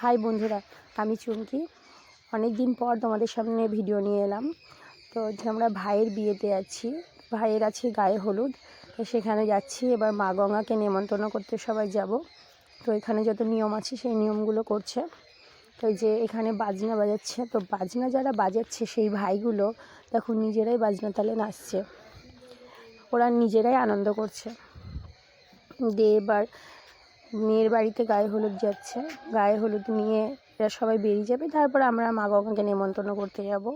High বন্ধুরা, আমি চুমকি। অনেক দিন পর তোমাদের সামনে ভিডিও নিয়ে এলাম। তো আমরা ভাইয়ের বিয়েতে যাচ্ছি ভাইয়ের আছে গায়ে হলুদ, তো সেখানে যাচ্ছি। এবার মা গঙ্গাকে নেমন্তন্ন করতে সবাই যাব। তো এখানে যত নিয়ম আছে, সেই নিয়মগুলো করছে। তো যে এখানে বাজনা বাজাচ্ছে, তো বাজনা যারা বাজাচ্ছে, সেই ভাইগুলো দেখো নিজেরাই বাজনা তালে নাচছে। ওরা নিজেরাই আনন্দ করছে। দিয়ে এবার মেয়ের বাড়িতে গায়ে হলুদ যাচ্ছে। গায়ে হলুদ নিয়ে এরা সবাই বেরিয়ে যাবে। তারপর আমরা মা গঙ্গাকে নেমন্তন্ন করতে যাব।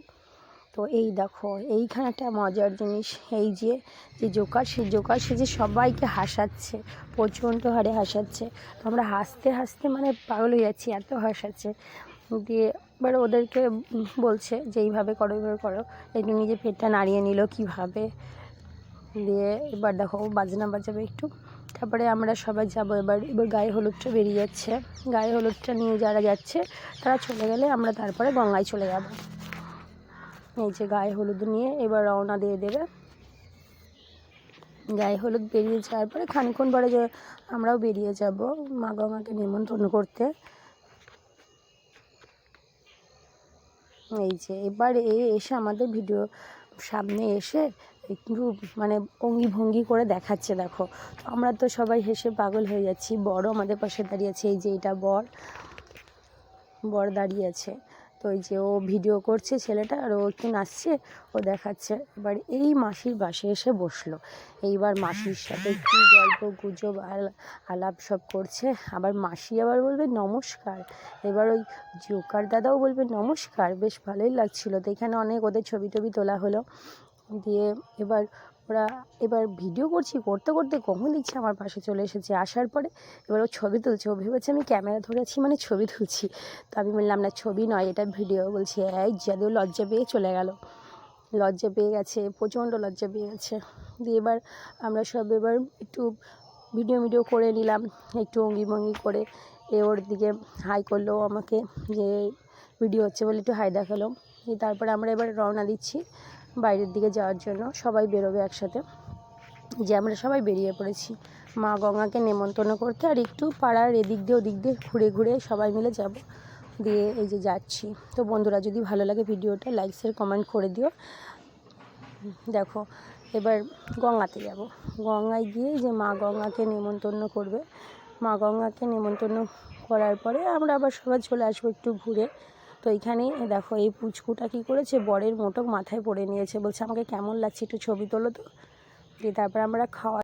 তো এই দেখো, এইখানে একটা মজার জিনিস। এই যে যে জোকার সে জোকার, সে যে সবাইকে হাসাচ্ছে, প্রচণ্ড হারে হাসাচ্ছে। তো আমরা হাসতে হাসতে মানে পাগল হয়ে যাচ্ছি, এত হাসাচ্ছে। দিয়ে এবার ওদেরকে বলছে যে, এইভাবে করো এইভাবে করো। একটু নিজে পেটটা নাড়িয়ে নিল কীভাবে। দিয়ে এবার দেখো বাজনা বাজাবে একটু। তারপরে আমরা সবাই যাব এবার এবার গায়ে হলুদটা বেরিয়ে যাচ্ছে। গায়ে হলুদটা নিয়ে যারা যাচ্ছে, তারা চলে গেলে আমরা তারপরে গঙ্গায় চলে যাব। এই যে গায়ে হলুদ নিয়ে এবার রওনা দিয়ে দেবে। গায়ে হলুদ বেরিয়ে যাওয়ার পরে খানিক্ষণ পরে যে আমরাও বেরিয়ে যাব মা গঙ্গাকে নিমন্ত্রণ করতে। এই যে এবার এসে আমাদের ভিডিও সামনে এসে একটু মানে অঙ্গি ভঙ্গি করে দেখাচ্ছে, দেখো। আমরা তো সবাই হেসে পাগল হয়ে যাচ্ছি, বড় আমাদের পাশে দাঁড়িয়ে আছে, এই যে এটা বর। বর দাঁড়িয়ে আছে। তো ওই যে ও ভিডিও করছে ছেলেটা আর ও একটু নাচছে, ও দেখাচ্ছে। এবার এই মাসির বাসে এসে বসল। এইবার মাসির সাথে কী গল্প, গুজব, আল- আলাপ সব করছে। আবার মাসি আবার বলবে, নমস্কার। এবার ওই জোকার দাদাও বলবে, নমস্কার। বেশ ভালোই লাগছিল। তো এখানে অনেক ওদের ছবি টবি তোলা হলো। দিয়ে এবার ওরা এবার ভিডিও করছি, করতে করতে কখন দেখছি আমার পাশে চলে এসেছে। আসার পরে এবার ও ছবি তুলছে। ও ভেবেছে আমি ক্যামেরা ধরেছি মানে ছবি তুলছি। তো আমি বললাম, না, ছবি নয়, এটা ভিডিও বলছি, এই যাদের লজ্জা পেয়ে চলে গেল। লজ্জা পেয়ে গেছে, প্রচণ্ড লজ্জা পেয়ে গেছে। দিয়ে এবার আমরা সব এবার একটু ভিডিও ভিডিও করে নিলাম, একটু অঙ্গি ভঙ্গি করে। এ ওর দিকে হাই করল আমাকে যে ভিডিও হচ্ছে বলে একটু হাই দেখাল। তারপরে আমরা এবার রওনা দিচ্ছি। বাইরের দিকে যাওয়ার জন্য সবাই বেরোবে একসাথে। যে আমরা সবাই বেরিয়ে পড়েছি। মা গঙ্গাকে নেমন্তন্ন করতে আর একটু পাড়ার এদিক দিয়ে ওদিক দিয়ে ঘুরে ঘুরে সবাই মিলে যাব দিয়ে এই যে যাচ্ছি। তো বন্ধুরা, যদি ভালো লাগে ভিডিওটা লাইক শেয়ার কমেন্ট করে দিও। দেখো, এবার গঙ্গাতে যাব। গঙ্গায় গিয়ে যে মা গঙ্গাকে নেমন্তন্ন করবে, মা গঙ্গাকে নেমন্তন্ন করার পরে আমরা আবার সবাই চলে আসব একটু ঘুরে। তো এখানে দেখো, এই পুচকুটা কি করেছে? বরের মোটক মাথায় পড়ে নিয়েছে। বলছে, আমাকে কেমন লাগছে একটু ছবি তোলো তো। দিয়ে তারপর আমরা খাওয়া